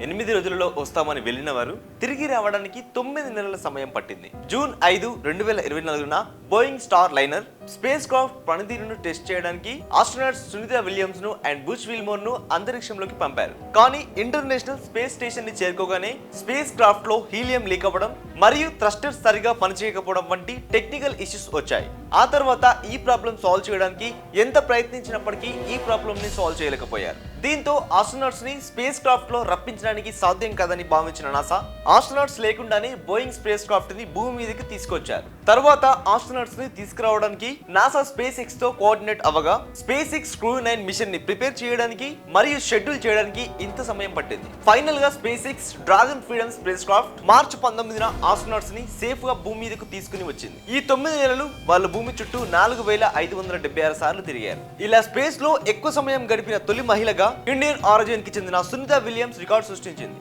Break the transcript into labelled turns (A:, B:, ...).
A: ఎనిమిది రోజులలో వస్తామని వెళ్ళిన వారు తిరిగి రావడానికి తొమ్మిది నెలల సమయం పట్టింది. జూన్ ఐదు రెండు వేల ఇరవై నాలుగున Boeing Starliner spacecraft పనితీరును టెస్ట్ చేయడానికి ఆస్ట్రోనాట్ సునీత విలియమ్స్ను అండ్ బుష్ విల్మోర్ను అంతరిక్షంలోకి పంపారు. కానీ ఇంటర్నేషనల్ స్పేస్ స్టేషన్ని చేరుకోగానే స్పేస్ క్రాఫ్ట్లో హీలియం లీక్ అవ్వడం మరియు థ్రస్టర్ సరిగా పనిచేయకపోవడం వంటి టెక్నికల్ ఇష్యూస్ వచ్చాయి. ఆ తర్వాత ఈ ప్రాబ్లం సాల్వ్ చేయడానికి ఎంత ప్రయత్నించినప్పటికీ ఈ ప్రాబ్లం ని సాల్వ్ చేయలేకపోయారు. దీంతో ఆస్ట్రోనాట్స్ని స్పేస్ క్రాఫ్ట్లో రప్పించడానికి సాధ్యం కాదని భావించిన నాసా ఆస్ట్రోనాట్స్ లేకుండానే బోయింగ్ స్పేస్ క్రాఫ్ట్ని భూమి మీదకి తీసుకొచ్చారు. తర్వాత ఆస్ట్రోనాట్స్ని తీసుకురావడానికి నాసా స్పేస్ ఎక్స్తో కోఆర్డినేట్ అవ్వగా స్పేస్ ఎక్స్ క్రూ నైన్ మిషన్ని ప్రిపేర్ చేయడానికి మరియు షెడ్యూల్ చేయడానికి ఇంత సమయం పట్టింది. ఫైనల్గా SpaceX Dragon Freedom spacecraft మార్చి పంతొమ్మిదిన ఆస్ట్రోనాట్స్ని సేఫ్గా భూమి మీదకు తీసుకుని వచ్చింది. ఈ తొమ్మిది నెలలు వాళ్ళు భూమి చుట్టూ నాలుగు వేల ఐదు వందల డెబ్బై ఆరు సార్లు తిరిగారు. ఇలా స్పేస్లో ఎక్కువ సమయం గడిపిన తొలి మహిళగా ఇండియన్ ఆరిజిన్కి చెందిన సునీత విలియమ్స్ రికార్డ్ సృష్టించింది.